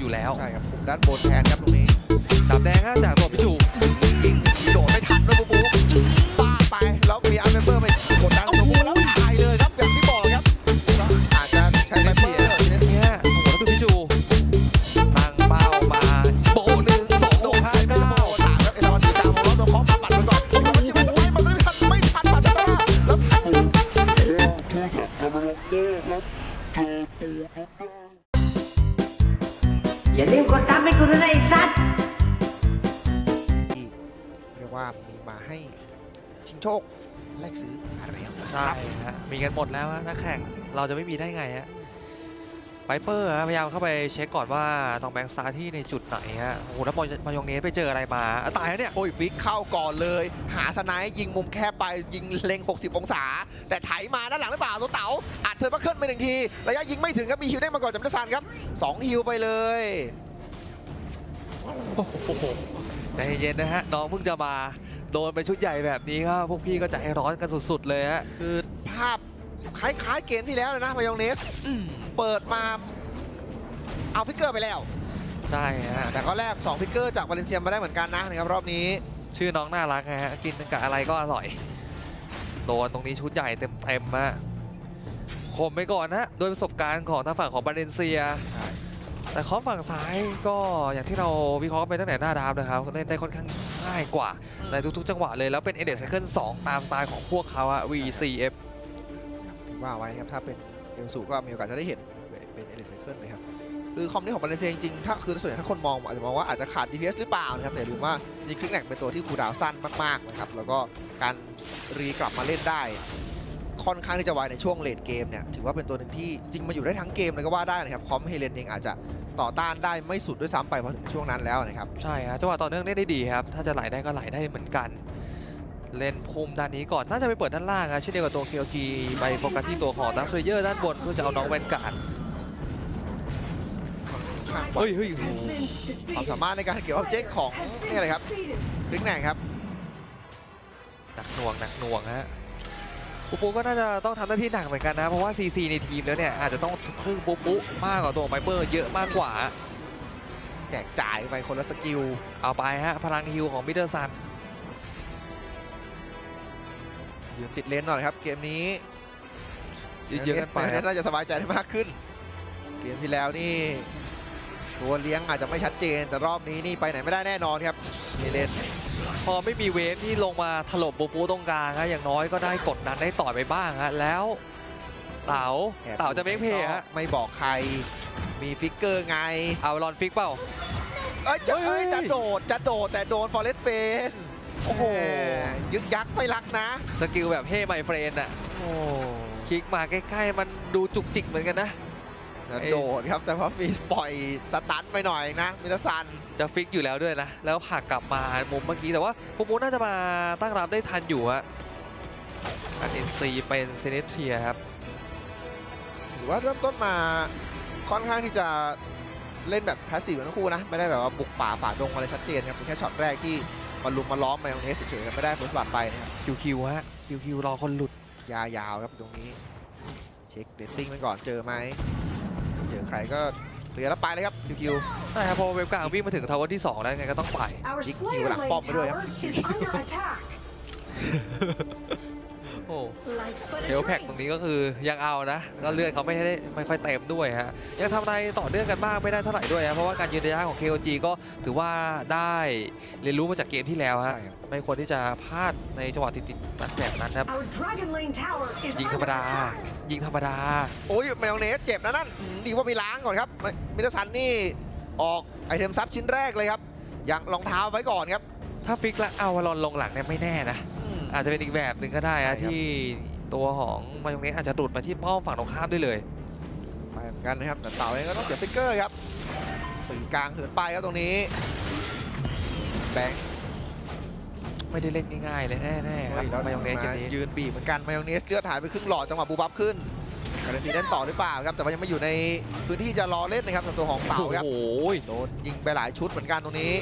อยู่แล้ว ใช่ครับคุมด้านบนแทนครับตรงนี้ ดาบแดงฮะจากตัวพี่จู ชิงโชคแลกซื้ออะไรอย่างเงี้ยใช่ฮะมีกันหมดแล้วฮะนักแข่งเราจะไม่มีได้ไงฮะไบเปอร์ฮะพยายามเข้าไปเช็คก่อนว่าตองแบงค์สตาร์ที่ในจุดไหนฮะโอ้โหแล้วมายองเนสไปเจออะไรมาอะตายแล้วเนี่ย โอ้ยฟิกเข้าก่อนเลย หาสไนด์ยิงมุมแคบไปยิงเล็ง 60 องศา แต่ไถมาด้านหลังหรือเปล่าตัวเต๋าอัดเธอมาขึ้นไปหนึ่งที ระยะยิงไม่ถึงครับมีฮิวได้มาก่อนจากมิตรซันครับ2ฮิวไปเลยโอ้โหใจเย็นนะฮะน้องเพิ่งจะมา โดนไปชุดใหญ่แบบนี้ก็พวกพี่ก็ใจร้อนกันสุดๆเลยฮะ คือภาพคล้ายๆเกมที่แล้วเลยนะมายองเนสเปิดมาเอาฟิกเกอร์ไปแล้ว ใช่ฮะ แต่ก็แลก2ฟิกเกอร์จากวาเลนเซียมาได้เหมือนกันนะนะครับรอบนี้ ชื่อน้องน่ารักนะฮะ กินกับอะไรก็อร่อย โดนตรงนี้ชุดใหญ่เต็มๆอะคมไปก่อนนะโดยประสบการณ์ของทางฝั่งของบาเลนเซียใช่แต่คอฝั่งซ้ายก็อย่างที่เราวิเคราะห์ไปตั้งแต่หน้าดราฟต์นะครับเล่นได้ค่อนข้าง ง่ายกว่าในทุกๆ จังหวะเลยแล้วเป็นเอเด c ไซเคิล2ตามสไตล์ของพวกเขาอะ VCF ที่ว่าไว้นะครับ ถ้าเป็นเอลสูก็มีโอกาสจะได้เห็นเป็นเอลิไซเคิลนะครับ คือคอมนี้ของบาเลนเซียจริงๆ ถ้าคือส่วนใหญ่ถ้าคนมองอาจจะมองว่าอาจจะขาด DPS หรือเปล่านะครับ แต่อย่าลืมว่านี่คลิกแนกเป็นตัวที่คูดาวสั้นมากๆนะครับแล้วก็การรีกลับมาเล่นได้ค่อนข้างที่จะไวในช่วงเลดเกมเนี่ยถือว่าเป็นตัวหนึ่งที่จริงมาอยู่ได้ทั้งเกมเลยก็ว่าได้นะครับคอมเฮเลนเองอาจจะ ต่อต้านได้ไม่สุดด้วยซ้ำไปพอถึงช่วงนั้นแล้วนะครับ ใช่ฮะจังหวะต่อเนื่องเล่นได้ดีครับ ถ้าจะไหลได้ก็ไหลได้เหมือนกัน เล่นพุ่มด้านนี้ก่อน น่าจะไปเปิดด้านล่างอะเช่นเดียวกับตัว KLG ไปโฟกัสที่ตัวของดักเซเยอร์ด้านบนเพื่อจะเอาน้องแวนการ์ดเฮ้ยเฮ้ยโอ้โหความสามารถในการเก็บออบเจกต์ของนี่อะไรครับคลิกแนกครับหนักหน่วงหนักหน่วงฮะ ปูปูก็น่าจะต้องทำหน้าที่หนักเหมือนกันนะ เพราะว่า CC ในทีมแล้วเนี่ย อาจจะต้องพึ่งปูปูมากกว่าตัวไมเปอร์เยอะมากกว่าแจกจ่ายไปคนละสกิล เอาไปฮะ พลังฮิวของมิเตอร์ซันยืนติดเลนหน่อยครับ เกมนี้เยอะๆกันไปน่าจะสบายใจได้มากขึ้น เกมที่แล้วนี่ตัวเลี้ยงอาจจะไม่ชัดเจน แต่รอบนี้นี่ไปไหนไม่ได้แน่นอนครับเฮเลน พอไม่มีเวฟที่ลงมาถล่มปูปูตรงกลางฮะอย่างน้อยก็ได้กดดันได้ต่อยไปบ้างฮะแล้วเต๋าแอบเต๋าจะเมคเพย์ฮะไม่บอกใครมีฟิกเกอร์ไงเอาลอนฟิกเปล่าเอ้ยจะเฮ้เอ้ยยจะโดดจะโดดแต่โดนฟอร์เรสเฟนโอ้โหยึกยักไม่รักนะ สกิลแบบเฮ้ไมเฟรนอะโอ้คลิกมาใกล้ๆ มันดูจุกจิกเหมือนกันนะ จะโดดครับแต่ว่ามีปล่อยสตันไปหน่อยนะมิลซันจะฟิกอยู่แล้วด้วยนะ แล้วผลักกลับมามุมเมื่อกี้แต่ว่าปูปูน่าจะมาตั้งรับได้ทันอยู่ฮะอันเอ็นซีเป็นเซเนเทียครับถือว่าเริ่มต้นมาค่อนข้างที่จะเล่นแบบแพสซีฟทั้งคู่นะ ไม่ได้แบบว่าบุกป่าฝ่าดงอะไรชัดเจนครับเป็นแค่ช็อตแรกที่มาลุมมาล้อมมาตรงนี้เฉยๆกันไม่ได้ผลสบัดไปนะครับคิวคิวฮะคิวคิวรอคนหลุดยาวๆครับตรงนี้ เช็คเรตติ้งไปก่อนเจอไหม เจอใครก็เคลียร์แล้วไปเลยครับคิวใช่ครับพอเว็บกลางวิ่งมาถึงทาวเวอร์ที่ 2 แล้วไงก็ต้องไป Our ยิง Slayer อยู่หลัง Lane ป้อมไปด้วยครับ tower is under attack. โอ้ Life's but a เฮลแพ็ก dream. ตรงนี้ก็คือยังเอานะ ก็เลือดเขาไม่ได้ไม่ค่อยเต็มด้วยฮะ ยังทำอะไรต่อเนื่องกันมากไม่ได้เท่าไหร่ด้วยนะเพราะว่าการยืนระยะของ KOG ก็ถือว่าได้เรียนรู้มาจากเกมที่แล้วๆฮะใช่ครับไม่ควรที่จะพลาดในจังหวะติดๆนัดแบบนั้นครับ Our Dragon Lane tower is ยิงธรรม under ดา attack. ยิงธรรมดา โอ้ยแมวเนสเจ็บนะนั่นอืมดีว่ามีล้างก่อนครับ มิลซันนี่ออกไอเทมซับชิ้นแรกเลยครับ อย่างรองเท้าไว้ก่อนครับ ถ้าฟิกแล้วเอาวาลอนลงหลังเนี่ยไม่แน่นะ อืมอาจจะเป็นอีกแบบหนึ่งก็ได้ใช่อะครับ ที่ตัวของมายองเนสอาจจะหลุดมาที่ป้อมฝั่งตรงข้ามได้เลย ไปเหมือนกันนะครับแต่เต่าเองก็ต้องเสียฟิกเกอร์ครับปีกกลางเหินไปครับตรงนี้แบงค์ไม่ได้เล่นง่ายๆเลยแน่ๆคเฮ้รับยแล้วมายองเนสเกมามนี้ ยืนบีบเหมือนกันมายองเนสเลือดหายไปครึ่งหลอดจังหวะบูบับขึ้นกาเลนซีเล่นต่อหรือเปล่าครับแต่ว่ายังไม่อยู่ในพื้นที่จะรอเล่นนะครับสำหรับตัวของเต่าครับ โอ้โห โดนยิงไปหลายชุดเหมือนกันตรงนี้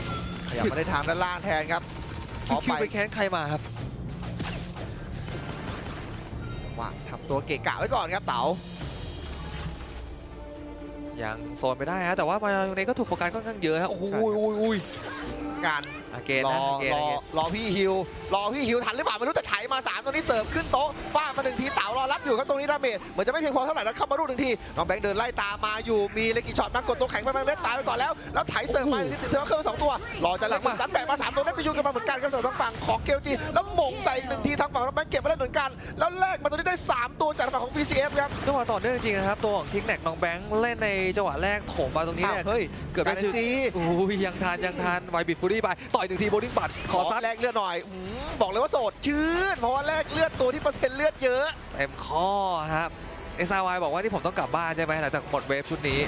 ขยับมาได้ทางด้านล่างแทนครับขอคิวไปไปแค้นใครมาครับ วะทำตัวเกะกะไว้ก่อนครับเต๋ายังโซนไปได้ฮะแต่ว่ามาตรงนี้ก็ถูกโฟกัสค่อนข้างเยอะฮะโอ้โหใช่ครับอุ้ยอุ้ย การอาเกนรนะออาเกนรออาเกนรอพี่ฮิวรอพี่ฮิวทันหรือเปล่าไม่รู้แต่ไถมาสามตรงนี้เสิร์ฟขึ้นโต๊ะฟาดมาหนึ่งทีเต๋ารอรับอยู่ครับตรงนี้ดาเมจเหมือนจะไม่เพียงพอเท่าไหร่แล้วเข้ามารูดหนึ่งทีน้องแบงค์เดินไล่ตามมาอยู่มีเลกิช็อตมากดตัวแข็งไปแบงค์เล็ตตายไปก่อนแล้วแล้วไถเสิร์ฟมาหนึ่งทีติดเทอร์เครื่องสองตัวรอจะหลังมาดันแบกมาสามตัวได้ไปชูกันมาเหมือนกันครับสำหรับทางฝั่งของเกลจีแล้วหม่งใส่อีกหนึ่งทีทางฝั่งน้องแบงค์เก็บมาได้เหมือนกัน แล้วแลกมาตัวนี้ได้สาม ตัวจากทางฝั่งของ PCF ครับ จังหวะต่อเนื่องจริงๆนะครับ ตัวของคิกแนกน้องแบงค์เล่นในจังหวะแรกโถมมาตรงนี้อ้าวเนี่ยเฮ้ยเกือบได้ชื่อซีอุ้ยยังทานยังทานไวบิดฟูรี่ไป ต่อยหนึ่งทีโบลิ่งบัตขขออซัดแลกเลือดหน่อยอืมบอกเลยว่าโสดชื่นเพราะว่าแลกเลือดตัวที่เปอร์เซ็นต์เลือดเยอะ เต็มข้อครับเอซาวายบอกว่านี่ผมต้องกลับบ้านใช่ไหมหลังจากหมดเวฟชุดนี้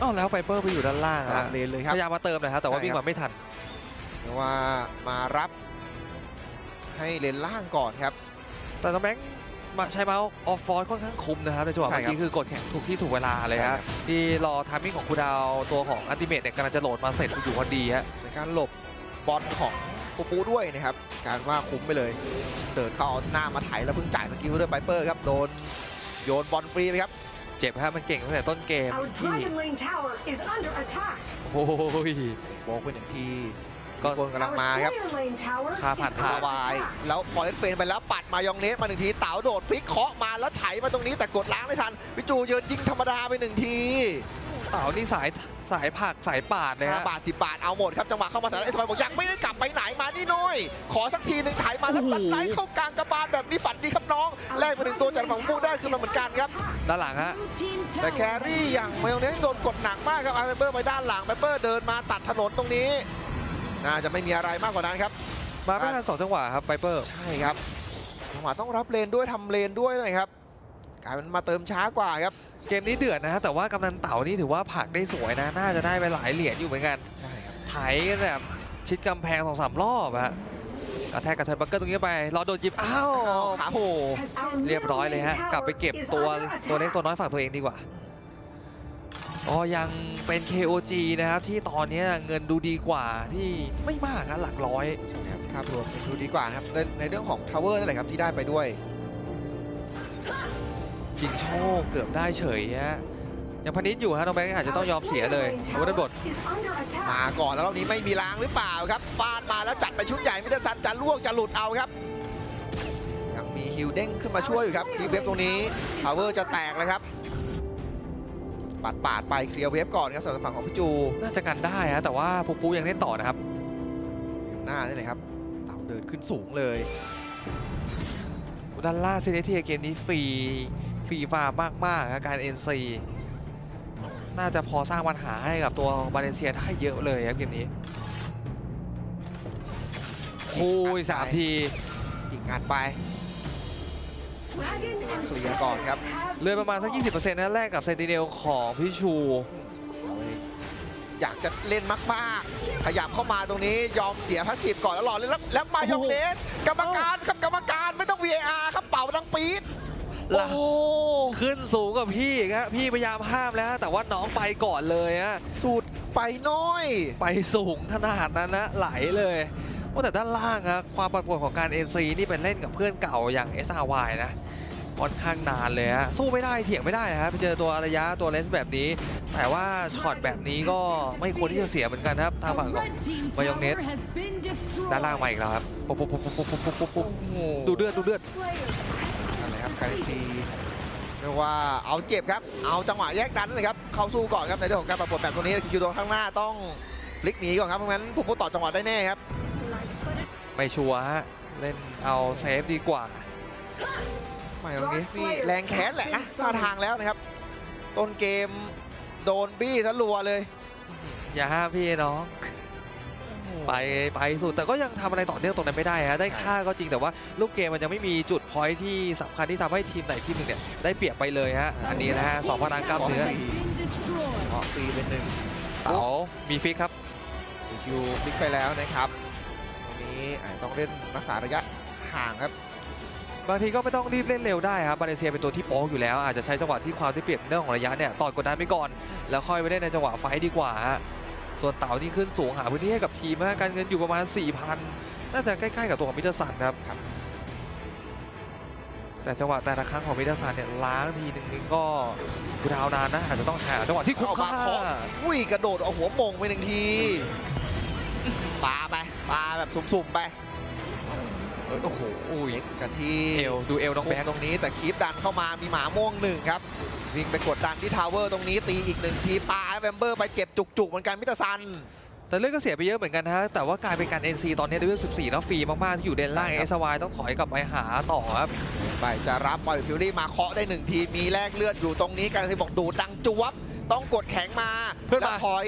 อ้าวแล้วไฟเปอร์ไปอยู่ด้านล่างสลัอะบเลนเลยครับพยายามมาเติมหนะครับแต่ว่าใช่วิ่งครับมาไม่ทันเรียกว่ามารับให้เลนล่างก่อนครับแต่น้องแบงค์ มาใช้เมาส์ออฟฟอร์ค่อนข้างคุมนะครับในจังหวะใช่เมื่อครับกี้คือกดแข่งถูกที่ถูกเวลาเลยใช่ครัฮะบ ที่รอทามมิ่งของคูลดาวน์ตัวของอัลติเมทเนี่ยกำลังจะโหลดมาเสร็จอยู่พอดีฮะในการหลบบอลของปูปูด้วยนะครับ การว่าคุ้มไปเลย เดินเข้าเอาหน้ามาไถแล้วเพิ่งจ่ายสกิลด้วยไ i เปอร์ครับ โดนโยนบอลฟรีไปครับ เจ็บฮะมันเก่งตั้งแต่ต้นเกม Our ที่ Dragon Lane Tower is under attack. โอ้ยโบกไปหนึ่งที ก็มีคนกำลัง Our มาครับ Slayer Lane Tower พาผ่าน is ผ่านส under บาย attack. แล้วพอเลนเฟนไปแล้วปัดมายองเนสมาหนึ่งทีเต๋าโดดฟิกเคาะมาแล้วไถมาตรงนี้แต่กดล้างไม่ทันพิจูยืนยิงธรรมดาไปหนึ่งทีเต่านี่สายสายผักสายปาดนะห้าฮะบาทสิบาทเอาหมดครับจังหวะเข้ามาแต่เอสบายบอกยังไม่ได้กลับไปไหนมานี่น้อย ขอสักทีหนึ่งไถมาแล้วสันไลด์เข้ากลางกระบาลแบบนี้ฝันดีครับน้อง Our แลกไปหนึ่งตัวจากฝั่ง Dragon พวกได้ Lane คือมาเหมือนกันครับ is under ด้านหลังฮะแต่แครี่อย่างเมลเนสโดนกดหนักมากครับไอเปอร์ไปด้านหลังไ i เปอร์เดินมาตัดถนนตรงนี้ น่าจะไม่มีอะไรมากกว่านั้นครับ มาไม่ทันสองจังหวะครับไ i เปอร์ใช่ครับจังหวะต้องรับเลนด้วยทำเลนด้วยนะครับกลายเป็นมาเติมช้ากว่าครับ เกมนี้เดือดนะฮะแต่ว่ากำนันเต่านี่ถือว่าผลักได้สวยนะ น่าจะได้ไปหลายเหรียญอยู่เหมือนกันใช่ครับไถกันแบบชิดกำแพงสองสามรอบอะกระแทกกระเทินบังเกอร์ตรงนี้ไป รอโดนจิบอ้าวขาโผล่ has been เรียบร้อยเลยฮะ Middle Lane กลับไปเก็บ Tower is ตัว under ตัวเล็ก attack. ตัวน้อยฝั่งตัวเองดีกว่า อ๋อยังเป็น KOG นะครับ ที่ตอนนี้เงินดูดีกว่าที่ไม่มากนะหลักร้อยครับภาพรวมดูดีกว่านะครับในในเรื่องของทาวเวอร์นั่นแหละครับที่ได้ไปด้วยจริงโชคเกือบได้เฉยฮะยังพนิดอยู่ฮะน้องแบงค์อาจจะต้องยอมเสียเลย Our อาวุธ Slayer บท Lane Tower is under attack. มาก่อนแล้วรอบนี้ไม่มีล้างหรือเปล่าครับฟาดมาแล้วจัดไปชุดใหญ่มิเตอร์ซันจะล่วงจะหลุดเอาครับยังมีฮิวเด้งขึ้นมาช่วยอยู่ครับที่เว็บตรงนี้ทาวเวอร์จะแตกเลยครับ ปาดปาดๆไปเคลียร์เว็บก่อนครับสำหรับฝั่งของพี่จูน่าจะกันได้ฮะแต่ว่าปูปูยังเล่นต่อนะครับหน้านี่เลยครับเต่าเดินขึ้นสูงเลยด้านล่างซีเนทีเกมนี้ฟรีฟรีฟาร์มากๆครับการ NC น่าจะพอสร้างปัญหาให้กับตัวบาเลนเซียได้เยอะเลยครับเกมนี้โอ้ยสามทีอีกงานไป Dragon and เคลียร์ก่อนครับ Slayer have เลือนประมาณสัก 20%นะแรกกับเซนติเนลของพี่ชู อยากจะเล่นมากๆ ขยับเข้ามาตรงนี้ยอมเสียพาสซีฟก่อนแล้วหล่อเลยแล้วแล้วมายองเนสกรรมการครับกรรมการไม่ต้อง VAR ครับเป่าดังปี๊ดล่ะโอ้ขึ้นสูงกับพี่อีกครับพี่พยายามห้ามแล้ว แต่ว่าน้องไปก่อนเลยฮะสูตรไปน้อย ไปสูงขนาดนั้นนะไหลเลยว่าแต่ด้านล่างครับความปั่นป่วนของการ NC นี่เป็นเล่นกับเพื่อนเก่าอย่าง SRY นะ ค่อนข้างนานเลยฮะสู้ไม่ได้เถียงไม่ได้นะครับไปเจอตัวระยะตัวเลนส์แบบนี้ แต่ว่าช็อตแบบนี้ก็ไม่ควรที่จะเสียเหมือนกันครับทางฝั่งของมายองเนสด้านล่างมาอีกแล้วครับปุ๊บปุ๊บปุ๊บปุ๊บปุ๊บปุ๊บปุ๊บดูเดือดดูเดือดอะไรครับไกซีเรียกว่าเอาเจ็บครับ เอาจังหวะแยกดันเลยครับเข้าสู้ก่อนครับในเรื่องของการปรับปรแบบตัวนี้คิวโดนข้างหน้าต้องพลิกหนีก่อนครับเพราะงั้นผมก็ต่อจังหวะได้แน่ครับ ไม่ชัวร์ฮะเล่นเอาเซฟดีกว่า ไม่ตรงนี้นี่แรงแค้นแหละนะท่าทางแล้วนะครับ ต้นเกมโดนบี้ทะลัวเลย อย่าห้ามพี่น้อง ไปไปสุดแต่ก็ยังทำอะไรต่อเนื่องตรงนั้นไม่ได้ฮะได้ค่าก็จริงแต่ว่าลูกเกมมันยังไม่มีจุดพอยท์ที่สำคัญที่ทำให้ทีมไหนทีมหนึ่งเนี่ยได้เปรียบไปเลยฮะอันนี้นะฮะสองพลังกล้ามเนื้อเพราะซีเป็นหนึ่งเต๋ามีฟิกครับ คิวพลิกไปแล้วนะครับตรงนี้อาจต้องเล่นรักษาระยะห่างครับ บางทีก็ไม่ต้องรีบเล่นเร็วได้ครับบาเลเซียเป็นตัวที่โป๊กอยู่แล้ว อาจจะใช้จังหวะที่ความที่เปรียบเรื่องของระยะเนี่ยต่อยกดดันไปก่อน แล้วค่อยไปเล่นในจังหวะไฟต์ดีกว่าฮะส่วนเต๋านี่ขึ้นสูงหาพื้นที่ให้กับทีมฮะการเงินอยู่ประมาณ 4,000 น่าจะใกล้ๆกับตัวของมิเตอร์สันครับ แต่จังหวะแต่ละครั้งของมิดซันเนี่ยล้างทีหนึ่งนี่ก็กูดาวนานนะอาจจะต้องหาจังหวะที่คุ้มเข้าค่ามาเคาะอุ้ยกระโดดเอาหัวมงไปหนึ่งทีปาไปปาแบบสุ่มๆไป เอ้ยโอ้โหอุ้ยเล็กกันที่เอวดูเอวน้องมุแบมงค์ตรงนี้แต่คีปดันเข้ามามีหมาม่วงหนึ่งครับ วิ่งไปกดดันที่ทาวเวอร์ตรงนี้ตีอีกหนึ่งทีปาแวมเบอร์ไปเจ็บจุกๆ เหมือนกันมิตรซัน แต่เลือดก็เสียไปเยอะเหมือนกันนะฮะแต่ว่ากลายเป็นการ NC ตอนนี้เลเวล14แล้วฟรีมากๆที่อยู่เดนล่างใช่ครับเอสวายต้องถอยกลับไปหาต่อครับไปจะรับปล่อยฟิวรี่มาเคาะได้หนึ่งทีมีแลกเลือดอยู่ตรงนี้การที่บอกดูดดังจวบ ต้องกดแข็งมาเพื่อนมาแล้วถอย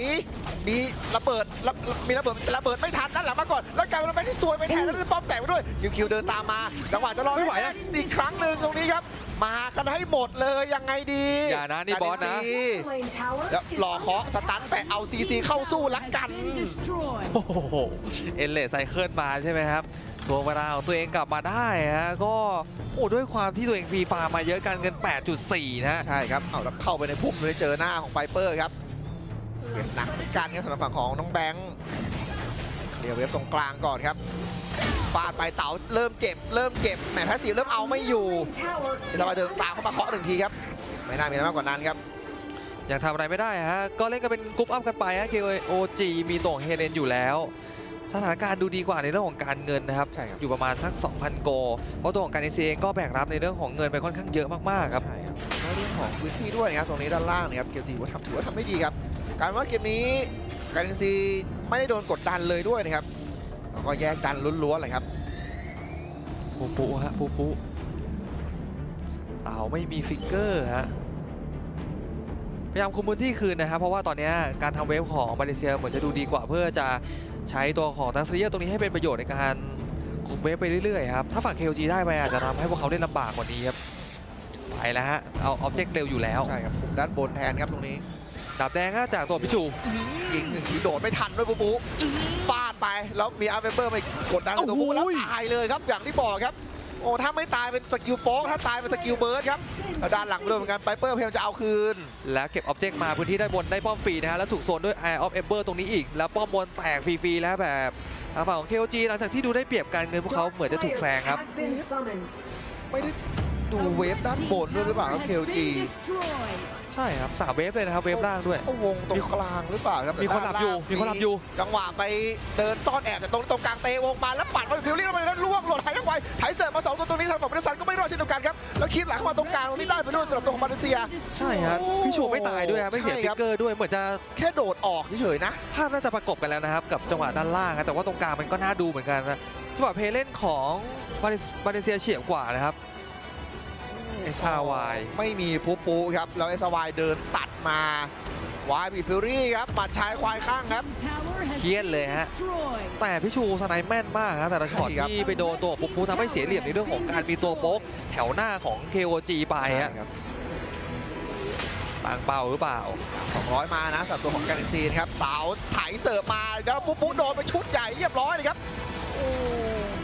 มีระเบิดระมีระเบิดระเบิดไม่ทันนั่นหลังมาก่อน แล้วกลายเป็นไปที่ซวยไปแทนแล้วป้อมแตกไปด้วยคิวคิวเดินตามมาจังหวะจะรอไม่ไหวอะอีกครั้งหนึ่งตรงนี้ครับ มากันให้หมดเลยยังไงดีอย่านะนี่บอสนะการ NC Lane tower แล้ว is รอเคาะสตันไปเอาซีซีเข้าสู้ละกันโอ้โหเอเลสไซเคิลมาใช่ไหมครับ ตัวเวลาของตัวเองกลับมาได้ฮะก็โอ้ด้วยความที่ตัวเองฟรีฟาร์มมาเยอะกันเงิน 8.4 นะฮะ ใช่ครับ เอาแล้วเข้าไปในพุ่มเลยเจอหน้าของไ i เปอร์ครับเว็บหนักเหมือนกันครับสำหรับฝั่งของน้องแบงค์เดี๋ยวเว็บตรงกลางก่อนครับฟาดไปเต๋าเริ่มเจ็บ เริ่มเจ็บแหมแพสซีฟเริ่มเอาไม่อยู่ Lane tower เดี๋ยวเรามาเดินตามเข้ามาเคาะหนึ่งทีครับ ไม่น่ามีอะไรมากกว่านั้นครับยังทำอะไรไม่ได้ฮะ ก็เล่นกันเป็นกรุ๊ปอัพกันไปฮะ KOG มีตัวของเฮเลนอยู่แล้ว สถานการณ์ดูดีกว่าในเรื่องของการเงินนะครับ ใช่ครับ อยู่ประมาณสัก 2,000 โก เพราะตัวของการ NCA เองก็แบกรับในเรื่องของเงินไปค่อนข้างเยอะมากๆครับ ใช่ครับแล้วเรื่องของพื้นที่ด้วยนะครับตรงนี้ด้านล่างนะครับเกียวจีว่าทำถือว่าทำได้ดีครับ การว่าเกมนี้การซีไม่ได้โดนกดดันเลยด้วยนะครับแล้วก็แยกดันล้วนๆเลยครับ ปูปูฮะปูปูเต่าไม่มีฟิกเกอร์ฮะ พยายามคุมพื้นที่คืนนะครับ เพราะว่าตอนนี้การทำเวฟของมาเลเซียเหมือนจะดูดีกว่า เพื่อจะใช้ตัวของทัสเซียตรงนี้ให้เป็นประโยชน์ในการคุมเวฟไปเรื่อยๆครับถ้าฝั่ง KOG ได้ไปอาจจะทำให้พวกเขาเล่นลำบากกว่านี้ครับไปแล้วฮะเอาออบเจกต์เร็วอยู่แล้วใช่ครับคุมด้านบนแทนครับตรงนี้ดาบแดงฮะจากตัวพิจูยิงหนึ่งทีโดดไม่ทันด้วยปุ๊ปุ๊ฟาดไปแล้วมีอาร์เวเบอร์ไปกดดันกับตัวปุ๊แล้วตายเลยครับอย่างที่บอกครับ โอ้ถ้าไม่ตายเป็นสกิลโป๊กถ้าตายเป็นสกิลเบิร์ดครับแล้วด้านหลังไปโดนเหมือนกันไปเปอร์พยายามจะเอาคืน แล้วเก็บออบเจกต์มาพื้นที่ด้านบนได้ป้อมฟรีนะฮะแล้วถูกโซนด้วย Eye of Ember ตรงนี้อีก แล้วป้อมบนแตกฟรีๆแล้วแบบทางฝั่งของ KOG หลังจากที่ดูได้เปรียบการเงินพวกเขา Dark เหมือนจะถูก Slayer แซงครับ has been summoned ไม่ได้ดูเวฟด้านบนด้วยหรือเปล่าครับเคลจี ใช่ครับสามเวฟเลยนะครับเวฟล่างด้วยวงตรงกลางหรือเปล่าครับมีคนหลับอยู่ด้าล่างมีคนหลับอยู่ จังหวะไปเดินซ่อนแอบแต่ตรงตรงกลางเตะวงมาแล้วปัดไปฟิลลิ่งลงไปแล้วล่วงหล่นหายทั้งไวไถเสิร์ฟมาสองตัวตรงนี้ทางฝั่งบริษัทก็ไม่รอดเช่นเดียวกันครับแล้วคีบหลังเข้ามาตรงกลางตรงนี้ได้ไปด้วยสำหรับตัวของมาเลเซีย ใช่ครับพี่ชูไม่ตายด้วยครับไม่เสียใช่ฟิครักบเกอร์ด้วยเหมือนจะแค่โดดออกเฉยๆนะ ภาพน่าจะประกบกันแล้วนะครับ กับจังหวะด้านล่างนะแต่ว่าตรงกลางมันก็น่าดูเหมือนกันนะจังหวะเพลย์เล่นของมาเลมาเลเซียเฉียบกว่านะครับ SRY ไม่มีปูปูครับ แล้วเอสวายเดินตัดมาวายบีฟิลรี่ครับหมัดชายควายข้างครับ เครียดเลยฮะ แต่พี่ชูสไนป์แม่นมากนะแต่ละช็อตใช่ครับ ที่ไปโดนตัวปุ๊บปุ๊บทำให้เสียเหลี่ยมในเรื่องของการมีตัวโป๊กแถวหน้าของ KOG ไปฮะครับต่างเป้าหรือเปล่า 200 มานะสำหรับตัวของการินซีนครับเต๋าไถเสิร์ฟมาแล้วปูปูโดนไปชุดใหญ่เรียบร้อยเลยครับ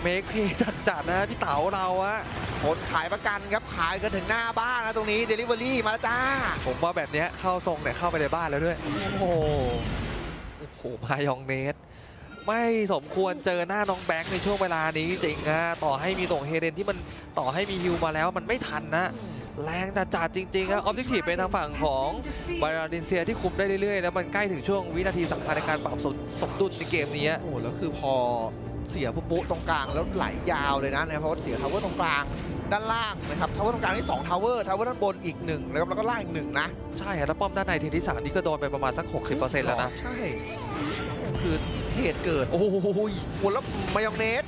เมคเพย์จัดๆนะพี่เต๋าเราอะคนขายประกันครับขายกันถึงหน้าบ้านนะตรงนี้เดลิเวอรี่มาแล้วจ้า ผมว่าแบบเนี้ยเข้าทรงแต่เข้าไปในบ้านแล้วด้วย โอ้โหโอ้โหมายองเนสไม่สมควรเจอหน้าน้องแบงค์ในช่วงเวลานี้จริงๆนะต่อให้มีตรงเฮเดนที่มันต่อให้มีฮิวมาแล้วมันไม่ทันนะ แรงแต่จัดจริงๆนะออบเจกตีฟเป็นทางฝั่งของบาราดินเซียที่คุมได้เรื่อยๆ แล้วมันใกล้ถึงช่วงวินาทีสำคัญในการปรับสมสมดุลในเกมนี้โอ้แล้วคือพอ เสียปุ๊ปุ๊ตรงกลางแล้วไหลยาวเลยนะนะครับเพราะว่าเสียทาวเวอร์ตรงกลางด้านล่างนะครับทาวเวอร์ตรงกลางนี่2ทาวเวอร์ทาวเวอร์ด้านบนอีกหนึ่งนะครับแล้วก็ล่างอีกหนึ่งนะ ใช่ฮะแล้วป้อมด้านในเทนที่สามนี่ก็โดนไปประมาณสัก 60%แล้วนะ ใช่ คือเหตุเกิด โอ้โหโอ้โหแล้วมายองเนส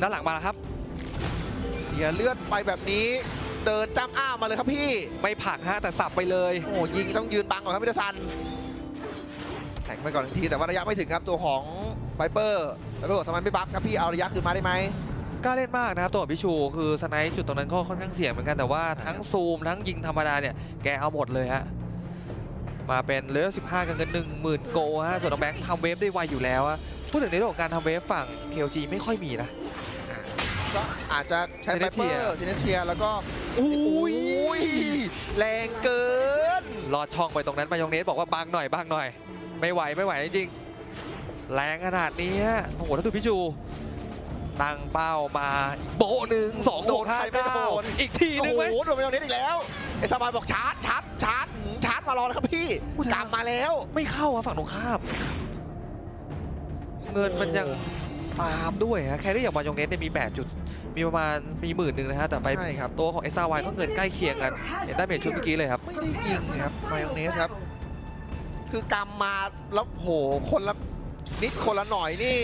ด้านหลังมาแล้วครับ เสียเลือดไปแบบนี้เดินจ้ำอ้าวมาเลยครับพี่ ไม่ผลักฮะแต่สับไปเลย โอ้ยิงต้องยืนบังก่อนครับพิทซันแข่งไปก่อนหนึ่งทีแต่ว่าระยะไม่ถึงครับตัวของไบเปอร์ไบเปอร์บอกทำไมไม่บัฟครับพี่เอาระยะคืนมาได้ไหมกล้าเล่นมากนะครับตัวของพิชูคือสไนป์จุดตรงนั้นก็ค่อนข้างเสี่ยงเหมือนกันแต่ว่าทั้งซูมทั้งยิงธรรมดาเนี่ยแกเอาหมดเลยฮะมาเป็นเลเวล15 กันเงิน1 0,000 โกฮะส่วนน้องแบงค์ทำเวฟได้ไวอยู่แล้วอะพูดถึงในเรื่องของการทำเวฟฝั่ง KLG ไม่ค่อยมีนะ ก็อาจจะใช้ไบเปอ Sinetia ร์ซินเทียแล้วก็อุ้อุ้ยแรงเกินลอดช่องไปตรงนั้นมายองเนสบอกว่าบางหน่อยบางหน่อย ไม่ไหวไม่ไหวจริงๆแรงขนาดนี้ฮะโอ้โหถ้าดูพิชูตั้งเป้ามาโบะหนึ่งสองโดโดนนใครห้าไม่เก้าโดนอีกทีหนึงไหมโอ้โหโดนไปตรงนี้อีกแล้วเอสบายบอกชาร์จชาร์จชาร์จหืมชาร์จมารอแล้วครับพี่พูดถึงกลับมาแล้วไม่เข้าอะฝั่งตรงข้าม เงินมันยังตามด้วยฮะแครี่อย่างมายองเนสเนี่ยมี8จุดมีประมาณมีหมื่นหนึ่งนะฮะแต่ไปใช่ครับตัวของเอสซาวายก็เงินใกล้เคียงกันเห็นได้เมจชุดเมื่อกี้เลยครับไม่ได้ยิงครับมายองเนสครับ คือกำมาแล้วโหคนละนิดคนละหน่อยนี่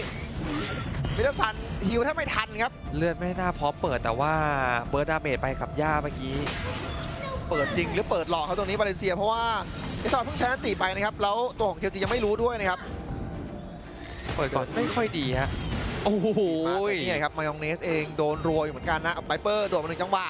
มิลสันฮิวถ้าไม่ทันครับ เลือดไม่น่าพร้อมเปิดแต่ว่าเบิร์ดดาเมจไปกับย่าเมื่อกี้ เปิดจริงหรือเปิดหลอกครับตรงนี้บาเลนเซีย เพราะว่าเอสบายเพิ่งใช้นันติไปนะครับ แล้วตัวของเคลจียังไม่รู้ด้วยนะครับ เปิดก่อนไม่ค่อยดีฮะ โอ้โหมาแต่นี่ไงครับ มายองเนสเองโดนรัวอยู่เหมือนกันนะไบเปอร์โดดมาหนึ่งจังหวะ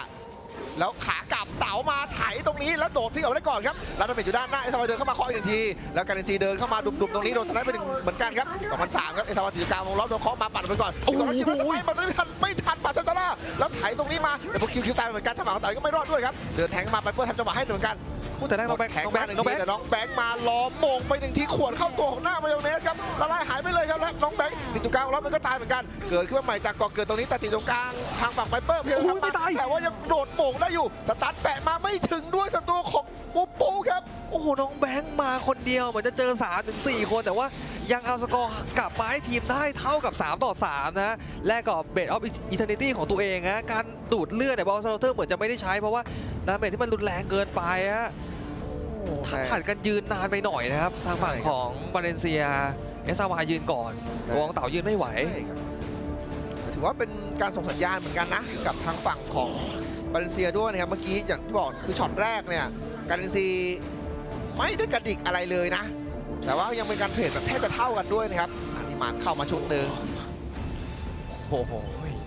แล้วขากลับเต๋ามาไถตรงนี้แล้วโดดฟิกเอาไว้ได้ก่อนครับแล้วดาเมจอยู่ด้านหน้าเอสบายเดินเข้ามาเคาะอีกหนึ่งทีแล้วการเนซีเดินเข้ามาดุมๆตรงนี้โดนสไนป์ไปหนึ่งเหมือนกันครับ2003ครับเอสบายถือกลางวงล้อมโดนเคาะมาปัดไปก่อนโอ้โหก่อนแล้วชิมแล้วสไนป์มาตรงนี้ไม่ทันไม่ทันปัดเซนซาร่าแล้วไถตรงนี้มาแต่พวกคิวคิวตายเหมือนกันถ้าหมาของเต๋าก็ไม่รอดด้วยครับเดินแทงมาไบเปอร์ทำจังหวะให้เหมือนกัน พูดแต่แรกน้องแบงค์แข็งน้องแบมางหค์นึ่งน้องทีแบงค์ แต่น้องแบงค์มาล้อมโมงไปหนึ่งทีขวนเข้าตัวของหน้ามายองเนสครับละลายหายไปเลยครับแล้วน้องแบงค์ติดอยู่กลางล้อมมันก็ตายเหมือนกัน เกิดขึ้นมาใหม่จากเกาะเกิดตรงนี้แต่ติดตรงกลางทางฝั่งไบเปอร์เพียงโอ้ยทำไม่ตาย แต่ว่ายังโดดโป่งได้อยู่สตาร์ทแปะมาไม่ถึงด้วยศัตรูของปูปูครับ โอ้โห น้องแบงค์มาคนเดียวเหมือนจะเจอ3ถึง4คนแต่ว่ายังเอาสกอร์กลับมาให้ทีมได้เท่ากับ 3 ต่อ 3 นะ แลกกับเบ d ออฟอิ t เ r อร์นิตี้ของตัวเองฮะการดูดเลือดเนี่ยบอลสโลเตอร์เหมือนจะไม่ได้ใช้เพราะว่าดาเมจที่มันรุนแรงเกินไปฮะผัดกันยืนนานไปหน่อยนะครับ ทางฝั่งของบาเลนเซียเอสซาวายืนก่อนใช่วงเต่ายืนไม่ไหว ถือว่าเป็นการส่งสัญญาณเหมือนกันนะ กับทางฝั่งของบาเลนเซียด้วยนะครับ เมื่อกี้อย่างที่บอกคือช็อตแรกเนี่ยกาเลนซีไม่ได้กระดิกอะไรเลยนะ แต่ว่ายังเป็นการเทรดแบบแทบจะเท่ากันด้วยนะครับ อันนี้มาเข้ามาชุดหนึ่ง โอ้โห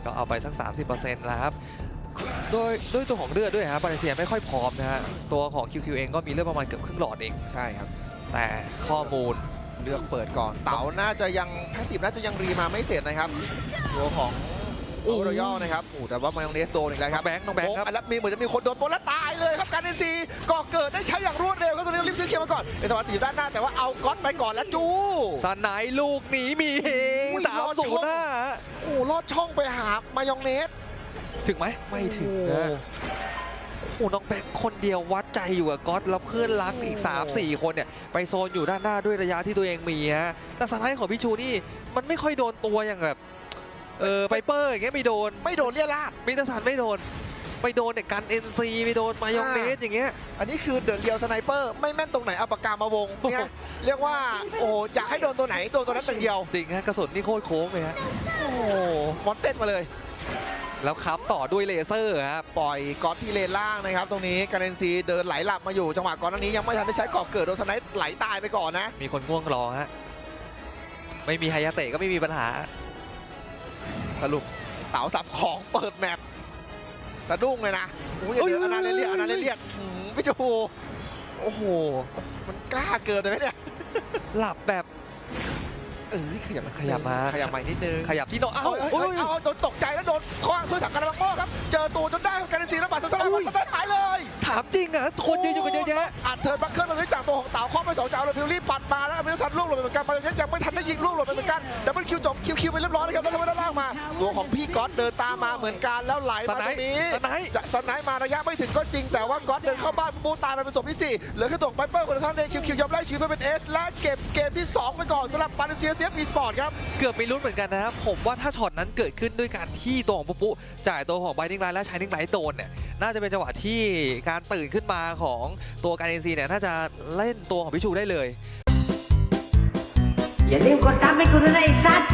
ก็เอาไปสัก 30%แล้วครับโดยด้วยตัวของเลือดด้วยครับบาเลนเซียไม่ค่อยพร้อมนะฮะตัวของ QQ เองก็มีเลือดประมาณเกือบครึ่งหลอดเอง ใช่ครับ แต่ข้อมูลเลือกเปิดก่อน เต๋าน่าจะยังแพสซีฟน่าจะยังรีมาไม่เสร็จนะครับ ตัวของโอโอ้โรยอลนะครับโอ้แต่ว่ามายองเนสโดนอีกแล้วครับน้องแบงค์น้องแบงค์ครับโแล้วมีเหมือนจะมีคนโดนโปนแล้วตายเลยครับการเนซีก่อเกิดได้ใช้อย่างรวดเร็วครับตรงนี้รีบซื้อเคลียร์มาก่อนเอสวัสติอยู่ด้านหน้าแต่ว่าเอาก๊อตไปก่อนแล้วจูสไนด์ลูกหนีมีเฮงอุ้ย สามรอดศูช่นองย์ห้าโอ้ลอดช่องไปหามายองเนส ถึงไหมไม่ถึงโอ้นะโอ้น้องแบงค์คนเดียววัดใจอยู่กับก๊อตแล้วเพื่อนรักอีก 3-4 คนเนี่ย ไปโซนอยู่ด้านหน้าด้วยระยะที่ตัวเองมีฮะแต่สไนด์ของพี่ชูนี่ มันไม่ค่อยโดนตัวอย่างแบบเออไบเปอร์อย่างเงี้ยไม่โดน ไม่โดนเลียราดมิตรสันไม่โดน ไปโดนเนี่ยกันเอ็นซีไปโดนมายองเนสอย่างเงี้ย อันนี้คือเดอะเรียวสไนเปอร์ไม่แม่นตรงไหนเอาปากกามาวงเนี่ยเรียกว่าโอ้อยากให้โดนตัวไหนโดนตัวนั้นตัวเดียว จริงฮะกระสุนนี่โคตรโค้งเลยฮะโอ้มอนเต้นมาเลย แล้วคับต่อด้วยเลเซอร์ครับปล่อยก๊อตที่เลนล่างนะครับ ตรงนี้การเนซีเดินไหลหลับมาอยู่จังหวะก่อนหน้านี้ยังไม่ทันได้ใช้กรอบเกิดโดนสไนป์ไหลตายไปก่อนนะ มีคนง่วงรอฮะไม่มีไฮยาเตะก็ไม่มีปัญหาสรุปเต๋าสับของเปิดแมป สะดุ้งเลยนะอุ้ยอย่าเดือดอนาเลเรียกอนาเลเรียกหืมพี่จูโอ้โห มันกล้าเกินไปไหมเนี่ย หลับแบบ เออขยับขยับมา ขยับมาอีกนิดนึงขยับที่นอนเอาเอ้าเอาโอ้ยเอาโดนตกใจแล้วโดนคว้างช่วยถังกระบังโม่ครับ เจอตัวจนได้ครับการเนซีแล้วบาดสับสลายอุ้มายสไนป์หายเลย ถามจริงอะคนยืนอยู่กันเยอะแยะอัดเทิร์นบัคเคิลตรงนี้จากตัวของเต๋าข้อไปสองจะเอาเลยฟิลลี่ปัดมาแล้วอเมริสันลูกหล่นไปเหมือนกันไปยังยังไม่ทันได้ยิงลูกหล่นไปเหมือนกันดับเบิลคิวจบคิวคิวไปเรียบร้อยแล้วครับแล้วทำไมด้านล่างมา ตัวของพี่ก๊อตเดินตามมาเหมือนกันแล้วไหลสมาไนตรงนี้สไนจะสไนป์มาระยะไม่ถึงก็จริงแต่ว่าก๊อตเดินเข้าบ้านปูตายไปเป็นศพที่สี่เหลือแค่ตัวไบเปอร์คนเดียวเท่านั้นเองคิวคิวยอมไล่ชีวิตไปเป็นเอสและเก็บเกมที่สองไปก่อนสำหรับปาเลเซียเซียฟอีสปอร์ตครับ เกือบมีลุ้นเหมือนกันนะครับ ผมว่าถ้าช็อตนั้นเกิดขึ้นด้วยการที่ตัวของปุ๊ปุ๊จ่ายตัวของไบนิ่งไลท์และชายนิ่งไลท์โดนเนี่ยน่าจะเป็นจังหวะที่การตื่นขึ้นมาของตัวการเอ็นซีเนี่ยน่าจะเล่นตัวของพิชูได้เลย อย่าลืมกดซับให้กูด้วยนะไอ้สัตว์